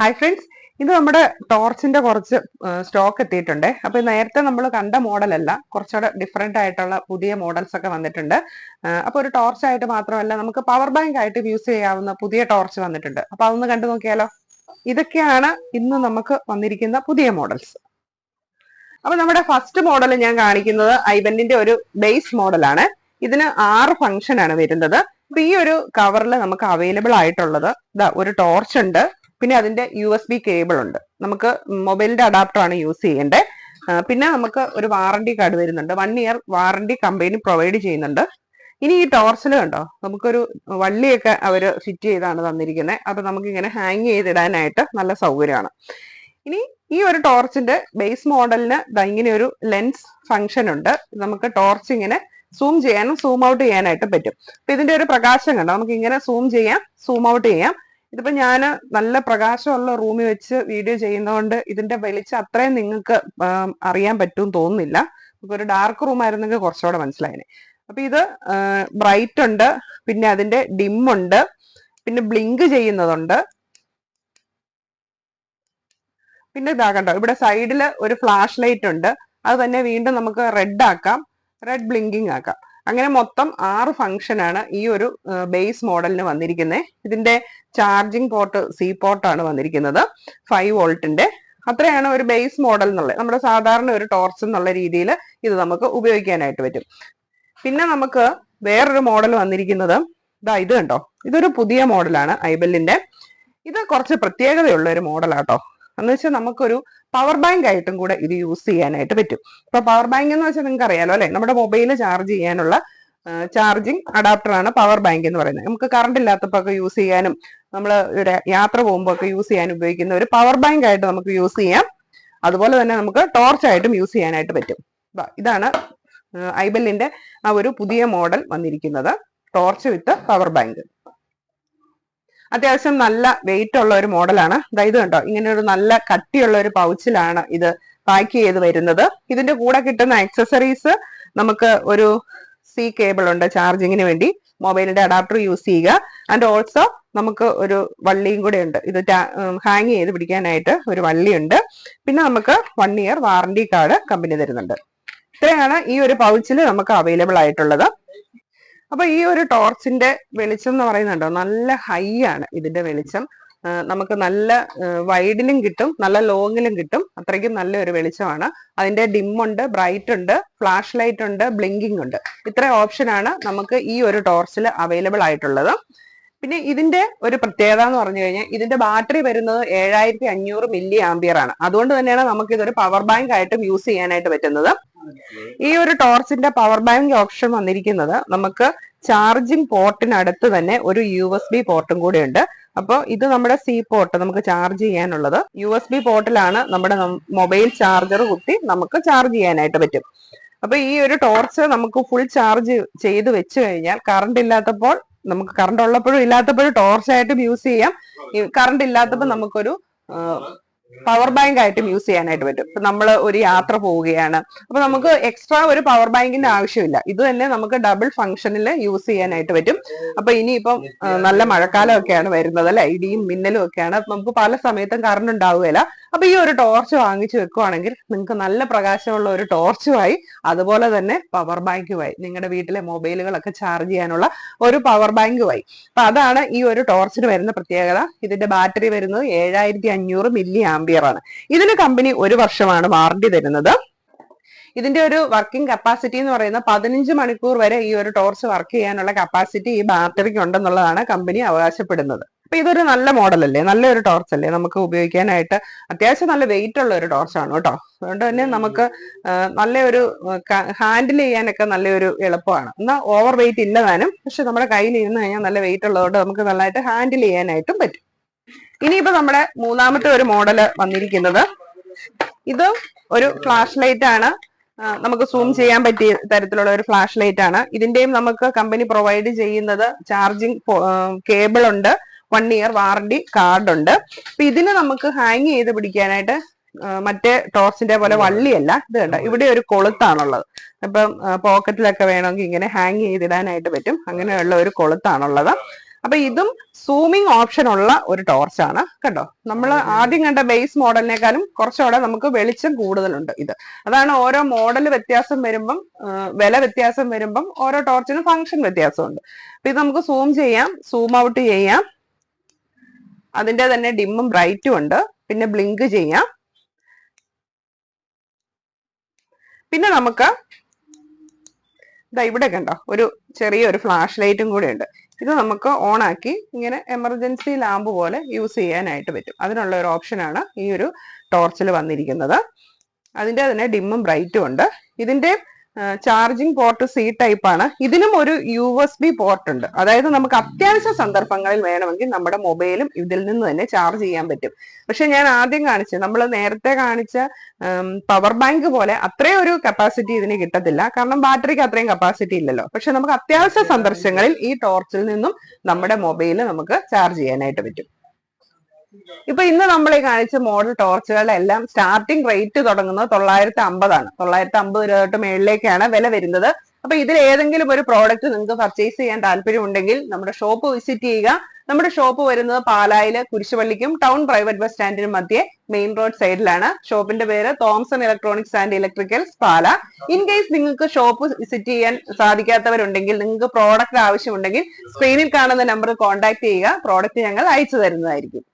Hi friends ഇത് നമ്മുടെ ടോർച്ചിന്റെ കുറച്ച് സ്റ്റോക്ക് എത്തിയിട്ടുണ്ട്. അപ്പൊ നേരത്തെ നമ്മൾ കണ്ട മോഡലല്ല കുറച്ചുകൂടെ ഡിഫറെന്റ് ആയിട്ടുള്ള പുതിയ മോഡൽസ് ഒക്കെ വന്നിട്ടുണ്ട്. അപ്പൊ ഒരു ടോർച്ച് ആയിട്ട് മാത്രമല്ല നമുക്ക് പവർ ബാങ്ക് ആയിട്ട് യൂസ് ചെയ്യാവുന്ന പുതിയ ടോർച്ച് വന്നിട്ടുണ്ട്. അപ്പൊ അതൊന്ന് കണ്ടു നോക്കിയാലോ? ഇതൊക്കെയാണ് ഇന്ന് നമുക്ക് വന്നിരിക്കുന്ന പുതിയ മോഡൽസ് അപ്പൊ നമ്മുടെ ഫസ്റ്റ് മോഡൽ ഞാൻ കാണിക്കുന്നത് ഐബന്റിന്റെ ഒരു ബേസ് മോഡലാണ് ഇതിന് ആറ് ഫംഗ്ഷൻ ആണ് വരുന്നത്. അപ്പൊ ഈ ഒരു കവറിൽ നമുക്ക് അവൈലബിൾ ആയിട്ടുള്ളത് ഒരു ടോർച്ച് ഉണ്ട്. പിന്നെ അതിന്റെ യു എസ് ബി കേബിൾ ഉണ്ട്. നമുക്ക് മൊബൈലിന്റെ അഡാപ്റ്ററാണ് യൂസ് ചെയ്യേണ്ടത് പിന്നെ നമുക്ക് ഒരു വാറണ്ടി കാർഡ് വരുന്നുണ്ട്. One year warranty company provide ചെയ്യുന്നുണ്ട്. ഇനി ഈ ടോർച്ചിൽ കണ്ടോ? നമുക്കൊരു വള്ളിയൊക്കെ അവർ ഫിറ്റ് ചെയ്താണ് തന്നിരിക്കുന്നത് അത് നമുക്ക് ഇങ്ങനെ ഹാങ് ചെയ്തിടാനായിട്ട് നല്ല സൗകര്യമാണ്. ഇനി ഈ ഒരു ടോർച്ചിന്റെ ബേസ് മോഡലിന് ഇങ്ങനെ ഒരു ലെൻസ് ഫംഗ്ഷൻ ഉണ്ട്. നമുക്ക് ടോർച്ച് ഇങ്ങനെ സൂം ചെയ്യാനും സൂം ഔട്ട് ചെയ്യാനായിട്ട് പറ്റും. അപ്പൊ ഇതിന്റെ ഒരു പ്രകാശം കണ്ടോ? നമുക്ക് ഇങ്ങനെ സൂം ചെയ്യാം സൂം ഔട്ട് ചെയ്യാം. ഇതിപ്പോ ഞാൻ നല്ല പ്രകാശമുള്ള റൂമിൽ വെച്ച് വീഡിയോ ചെയ്യുന്നതുകൊണ്ട് ഇതിന്റെ വെളിച്ചം അത്രയും നിങ്ങൾക്ക് അറിയാൻ പറ്റും തോന്നുന്നില്ല. നമുക്ക് ഒരു ഡാർക്ക് റൂം ആയിരുന്നെങ്കിൽ കുറച്ചുകൂടെ മനസ്സിലായനെ. അപ്പൊ ഇത് ബ്രൈറ്റ് ഉണ്ട് പിന്നെ അതിന്റെ ഡിം ഉണ്ട് പിന്നെ ബ്ലിങ്ക് ചെയ്യുന്നതുണ്ട്. പിന്നെ ഇതാ കണ്ടോ ഇവിടെ സൈഡിൽ ഒരു ഫ്ലാഷ് ലൈറ്റ് ഉണ്ട്. അത് തന്നെ വീണ്ടും നമുക്ക് റെഡ് ആക്കാം റെഡ് ബ്ലിങ്കിങ് ആക്കാം. അങ്ങനെ മൊത്തം ആറ് ഫംഗ്ഷൻ ആണ് ഈ ഒരു ബേസ് മോഡലിന് വന്നിരിക്കുന്നത് ഇതിന്റെ ചാർജിങ് പോർട്ട് സി പോർട്ടാണ് വന്നിരിക്കുന്നത്. ഫൈവ് വോൾട്ടിന്റെ അത്രയാണ് ഒരു ബേസ് മോഡൽ എന്നുള്ളത് നമ്മുടെ സാധാരണ ഒരു ടോർച്ച് എന്നുള്ള രീതിയിൽ ഇത് നമുക്ക് ഉപയോഗിക്കാനായിട്ട് പറ്റും. പിന്നെ നമുക്ക് വേറൊരു മോഡൽ വന്നിരിക്കുന്നത്. ഇതാ ഇത് കണ്ടോ? ഇതൊരു പുതിയ മോഡലാണ് ഐബെല്ലിന്റെ ഇത് കുറച്ച് പ്രത്യേകതയുള്ള ഒരു മോഡലാട്ടോ എന്ന് വെച്ചാൽ നമുക്കൊരു പവർ ബാങ്ക് ആയിട്ടും കൂടെ ഇത് യൂസ് ചെയ്യാനായിട്ട് പറ്റും. ഇപ്പൊ പവർ ബാങ്ക് എന്ന് വെച്ചാൽ നിങ്ങൾക്ക് അറിയാലോ അല്ലെ? നമ്മുടെ മൊബൈൽ ചാർജ് ചെയ്യാനുള്ള ചാർജിങ് അഡാപ്റ്റർ ആണ് പവർ ബാങ്ക് എന്ന് പറയുന്നത്. നമുക്ക് കറണ്ട് ഇല്ലാത്തപ്പോ ഒക്കെ യൂസ് ചെയ്യാനും നമ്മൾ ഒരു യാത്ര പോകുമ്പോൾ ഒക്കെ യൂസ് ചെയ്യാൻ ഉപയോഗിക്കുന്ന ഒരു പവർ ബാങ്ക് ആയിട്ട് നമുക്ക് യൂസ് ചെയ്യാം. അതുപോലെ തന്നെ നമുക്ക് ടോർച്ച് ആയിട്ടും യൂസ് ചെയ്യാനായിട്ട് പറ്റും. ഇതാണ് ഐബെല്ലിന്റെ ആ ഒരു പുതിയ മോഡൽ വന്നിരിക്കുന്നത്. ടോർച്ച് വിത്ത് പവർ ബാങ്ക് അത്യാവശ്യം നല്ല വെയിറ്റ് ഉള്ള ഒരു മോഡലാണ്. ഇത് കണ്ടോ? ഇങ്ങനെ ഒരു നല്ല കട്ടിയുള്ള ഒരു പൗച്ചിലാണ് ഇത് പാക്ക് ചെയ്ത് വരുന്നത്. ഇതിന്റെ കൂടെ കിട്ടുന്ന ആക്സസറീസ് നമുക്ക് ഒരു സി കേബിൾ ഉണ്ട് ചാർജിങ്ങിന് വേണ്ടി. മൊബൈലിന്റെ അഡാപ്റ്റർ യൂസ് ചെയ്യുക. ആൻഡ് ഓൾസോ നമുക്ക് ഒരു വള്ളിയും കൂടെ ഉണ്ട്. ഇത് ഹാങ് ചെയ്ത് പിടിക്കാനായിട്ട് ഒരു വള്ളിയുണ്ട്. പിന്നെ നമുക്ക് one year warranty card company തരുന്നുണ്ട്. ഇത്രയാണ് ഈ ഒരു പൗച്ചിൽ നമുക്ക് അവൈലബിൾ ആയിട്ടുള്ളത്. അപ്പൊ ഈ ഒരു ടോർച്ചിന്റെ വെളിച്ചം എന്ന് പറയുന്നുണ്ടോ? നല്ല ഹൈ ആണ് ഇതിന്റെ വെളിച്ചം. നമുക്ക് നല്ല വൈഡിലും കിട്ടും നല്ല ലോങ്ങിലും കിട്ടും. അത്രയ്ക്കും നല്ലൊരു വെളിച്ചമാണ്. അതിന്റെ ഡിം ഉണ്ട് ബ്രൈറ്റ് ഉണ്ട് ഫ്ലാഷ് ലൈറ്റ് ഉണ്ട് ബ്ലിങ്കിങ് ഉണ്ട്. ഇത്ര ഓപ്ഷനാണ് നമുക്ക് ഈ ഒരു ടോർച്ചിൽ അവൈലബിൾ ആയിട്ടുള്ളത്. പിന്നെ ഇതിന്റെ ഒരു പ്രത്യേകത എന്ന് പറഞ്ഞു കഴിഞ്ഞാൽ ഇതിന്റെ ബാറ്ററി വരുന്നത് ഏഴായിരത്തി അഞ്ഞൂറ് മില്ലി ആംബിയർ ആണ്. അതുകൊണ്ട് തന്നെയാണ് നമുക്ക് ഇതൊരു പവർ ബാങ്ക് ആയിട്ടും യൂസ് ചെയ്യാനായിട്ട് പറ്റുന്നത്. ഈ ഒരു ടോർച്ചിന്റെ പവർ ബാങ്ക് ഓപ്ഷൻ വന്നിരിക്കുന്നത് നമുക്ക് ചാർജിങ് പോർട്ടിനടുത്ത് തന്നെ ഒരു യു എസ് ബി പോർട്ടും കൂടെ ഉണ്ട്. അപ്പോൾ ഇത് നമ്മുടെ സി പോർട്ട് നമുക്ക് ചാർജ് ചെയ്യാനുള്ളത്. യു എസ് ബി പോർട്ടിലാണ് നമ്മുടെ മൊബൈൽ ചാർജർ കുത്തി നമുക്ക് ചാർജ് ചെയ്യാനായിട്ട് പറ്റും. അപ്പൊ ഈ ഒരു ടോർച്ച് നമുക്ക് ഫുൾ ചാർജ് ചെയ്ത് വെച്ച് കഴിഞ്ഞാൽ കറണ്ട് ഇല്ലാത്തപ്പോൾ നമുക്ക് കറണ്ട് ഉള്ളപ്പോഴും ഇല്ലാത്തപ്പോഴും ടോർച്ചായിട്ടും യൂസ് ചെയ്യാം. കറണ്ട് ഇല്ലാത്തപ്പോൾ നമുക്കൊരു പവർ ബാങ്ക് ആയിട്ടും യൂസ് ചെയ്യാനായിട്ട് പറ്റും. ഇപ്പൊ നമ്മൾ ഒരു യാത്ര പോവുകയാണ്. അപ്പൊ നമുക്ക് എക്സ്ട്രാ ഒരു പവർ ബാങ്കിന്റെ ആവശ്യമില്ല. ഇത് തന്നെ നമുക്ക് ഡബിൾ ഫംഗ്ഷനിൽ യൂസ് ചെയ്യാനായിട്ട് പറ്റും. അപ്പൊ ഇനിയിപ്പം നല്ല മഴക്കാലം ഒക്കെയാണ് വരുന്നത് അല്ലെ? ഇടിയും മിന്നലും ഒക്കെയാണ്. നമുക്ക് പല സമയത്തും കറണ്ട് ഉണ്ടാവുകയില്ല. അപ്പൊ ഈ ഒരു ടോർച്ച് വാങ്ങിച്ചു വെക്കുവാണെങ്കിൽ നിങ്ങൾക്ക് നല്ല പ്രകാശമുള്ള ഒരു ടോർച്ചുമായി അതുപോലെ തന്നെ പവർ ബാങ്കുമായി നിങ്ങളുടെ വീട്ടിലെ മൊബൈലുകളൊക്കെ ചാർജ് ചെയ്യാനുള്ള ഒരു പവർ ബാങ്കുമായി അപ്പൊ അതാണ് ഈ ഒരു ടോർച്ചിന് വരുന്ന പ്രത്യേകത. ഇതിന്റെ ബാറ്ററി വരുന്നത് ഏഴായിരത്തി അഞ്ഞൂറ് മില്ലി ആംബിയർ ആണ്. ഇതിന് കമ്പനി ഒരു വർഷമാണ് വാറണ്ടി തരുന്നത്. ഇതിന്റെ ഒരു വർക്കിംഗ് കപ്പാസിറ്റി എന്ന് പറയുന്ന പതിനഞ്ച് മണിക്കൂർ വരെ ഈ ഒരു ടോർച്ച് വർക്ക് ചെയ്യാനുള്ള കപ്പാസിറ്റി ഈ ബാറ്ററിക്ക് ഉണ്ടെന്നുള്ളതാണ് കമ്പനി അവകാശപ്പെടുന്നത്. അപ്പൊ ഇതൊരു നല്ല മോഡൽ അല്ലേ? നല്ലൊരു ടോർച്ച് അല്ലേ? നമുക്ക് ഉപയോഗിക്കാനായിട്ട് അത്യാവശ്യം നല്ല വെയിറ്റ് ഉള്ള ഒരു ടോർച്ചാണ് കേട്ടോ. അതുകൊണ്ട് തന്നെ നമുക്ക് നല്ലൊരു ഹാൻഡിൽ ചെയ്യാനൊക്കെ നല്ലൊരു എളുപ്പമാണ്. എന്നാൽ ഓവർ വെയിറ്റ് ഇല്ലതാനും പക്ഷെ നമ്മുടെ കയ്യിൽ ഇരുന്ന് കഴിഞ്ഞാൽ നല്ല വെയിറ്റ് ഉള്ളതുകൊണ്ട് നമുക്ക് നല്ലതായിട്ട് ഹാൻഡിൽ ചെയ്യാനായിട്ടും പറ്റും. ഇനിയിപ്പോ നമ്മുടെ മൂന്നാമത്തെ ഒരു മോഡൽ വന്നിരിക്കുന്നത്. ഇത് ഒരു ഫ്ലാഷ് ലൈറ്റ് ആണ്. നമുക്ക് സൂം ചെയ്യാൻ പറ്റിയ തരത്തിലുള്ള ഒരു ഫ്ലാഷ് ലൈറ്റ് ആണ്. ഇതിന്റെയും നമുക്ക് കമ്പനി പ്രൊവൈഡ് ചെയ്യുന്നത് ചാർജിങ് കേബിൾ ഉണ്ട്. വൺ ഇയർ വാറണ്ടി കാർഡ് ഉണ്ട്. അപ്പൊ ഇതിന് നമുക്ക് ഹാങ് ചെയ്ത് പിടിക്കാനായിട്ട് മറ്റേ ടോർച്ചിന്റെ പോലെ വള്ളിയല്ല ഇത് കണ്ട? ഇവിടെ ഒരു കൊളുത്താണുള്ളത്. അപ്പം പോക്കറ്റിലൊക്കെ വേണമെങ്കിൽ ഇങ്ങനെ ഹാങ് ചെയ്തിടാനായിട്ട് പറ്റും. അങ്ങനെയുള്ള ഒരു കൊളുത്താണുള്ളത്. അപ്പൊ ഇതും സൂമിങ് ഓപ്ഷൻ ഉള്ള ഒരു ടോർച്ച് ആണ്. കേട്ടോ നമ്മൾ ആദ്യം കണ്ട ബേസ് മോഡലിനേക്കാളും കുറച്ചുകൂടെ നമുക്ക് വെളിച്ചം കൂടുതലുണ്ട് ഇത്. അതാണ് ഓരോ മോഡൽ വ്യത്യാസം വരുമ്പം വില വ്യത്യാസം വരുമ്പം ഓരോ ടോർച്ചിനും ഫംഗ്ഷൻ വ്യത്യാസമുണ്ട്. അപ്പൊ ഇത് നമുക്ക് സൂം ചെയ്യാം സൂം ഔട്ട് ചെയ്യാം. അതിന്റെ തന്നെ ഡിമ്മും ബ്രൈറ്റും ഉണ്ട്. പിന്നെ ബ്ലിങ്ക് ചെയ്യാം. പിന്നെ നമുക്ക് ഇതാ ഇവിടെ കണ്ടോ? ഒരു ചെറിയൊരു ഫ്ലാഷ് ലൈറ്റും കൂടെ ഉണ്ട്. ഇത് നമുക്ക് ഓൺ ആക്കി ഇങ്ങനെ എമർജൻസി ലാമ്പ് പോലെ യൂസ് ചെയ്യാനായിട്ട് പറ്റും. അതിനുള്ള ഒരു ഓപ്ഷനാണ് ഈ ഒരു ടോർച്ചിൽ വന്നിരിക്കുന്നത്. അതിന്റെ തന്നെ ഡിമ്മും ബ്രൈറ്റും ഉണ്ട്. ഇതിന്റെ ചാർജിങ് പോർട്ട് സി ടൈപ്പ് ആണ്. ഇതിനും ഒരു യു എസ് ബി പോർട്ട് ഉണ്ട്. അതായത് നമുക്ക് അത്യാവശ്യ സന്ദർഭങ്ങളിൽ വേണമെങ്കിൽ നമ്മുടെ മൊബൈലും ഇതിൽ നിന്ന് തന്നെ ചാർജ് ചെയ്യാൻ പറ്റും. പക്ഷെ ഞാൻ ആദ്യം കാണിച്ചു നമ്മൾ നേരത്തെ കാണിച്ച പവർ ബാങ്ക് പോലെ അത്രയും ഒരു കപ്പാസിറ്റി ഇതിന് കിട്ടത്തില്ല. കാരണം ബാറ്ററിക്ക് അത്രയും കപ്പാസിറ്റി ഇല്ലല്ലോ. പക്ഷെ നമുക്ക് അത്യാവശ്യ സന്ദർശങ്ങളിൽ ഈ ടോർച്ചിൽ നിന്നും നമ്മുടെ മൊബൈൽ നമുക്ക് ചാർജ് ചെയ്യാനായിട്ട് പറ്റും. ഇപ്പൊ ഇന്ന് നമ്മൾ ഈ കാണിച്ച മോഡൽ ടോർച്ചുകളുടെ എല്ലാം സ്റ്റാർട്ടിംഗ് റേറ്റ് തുടങ്ങുന്നത് തൊള്ളായിരത്തി അമ്പതാണ് തൊള്ളായിരത്തി അമ്പത് രൂപ തൊട്ട് മേളിലേക്കാണ് വില വരുന്നത്. അപ്പൊ ഇതിൽ ഏതെങ്കിലും ഒരു പ്രോഡക്റ്റ് നിങ്ങൾക്ക് പർച്ചേസ് ചെയ്യാൻ താല്പര്യമുണ്ടെങ്കിൽ നമ്മുടെ ഷോപ്പ് വിസിറ്റ് ചെയ്യുക. നമ്മുടെ ഷോപ്പ് വരുന്നത് പാലായിൽ കുരിശുപള്ളിക്കും ടൗൺ പ്രൈവറ്റ് ബസ് സ്റ്റാൻഡിനും മധ്യേ മെയിൻ റോഡ് സൈഡിലാണ് ഷോപ്പിന്റെ പേര് Thomson electronics and electricals Pala. In case നിങ്ങൾക്ക് ഷോപ്പ് വിസിറ്റ് ചെയ്യാൻ സാധിക്കാത്തവരുണ്ടെങ്കിൽ നിങ്ങൾക്ക് പ്രോഡക്റ്റ് ആവശ്യമുണ്ടെങ്കിൽ സ്ക്രീനിൽ കാണുന്ന നമ്പർ കോൺടാക്ട് ചെയ്യുക. പ്രോഡക്റ്റ് ഞങ്ങൾ അയച്ചു തരുന്നതായിരിക്കും.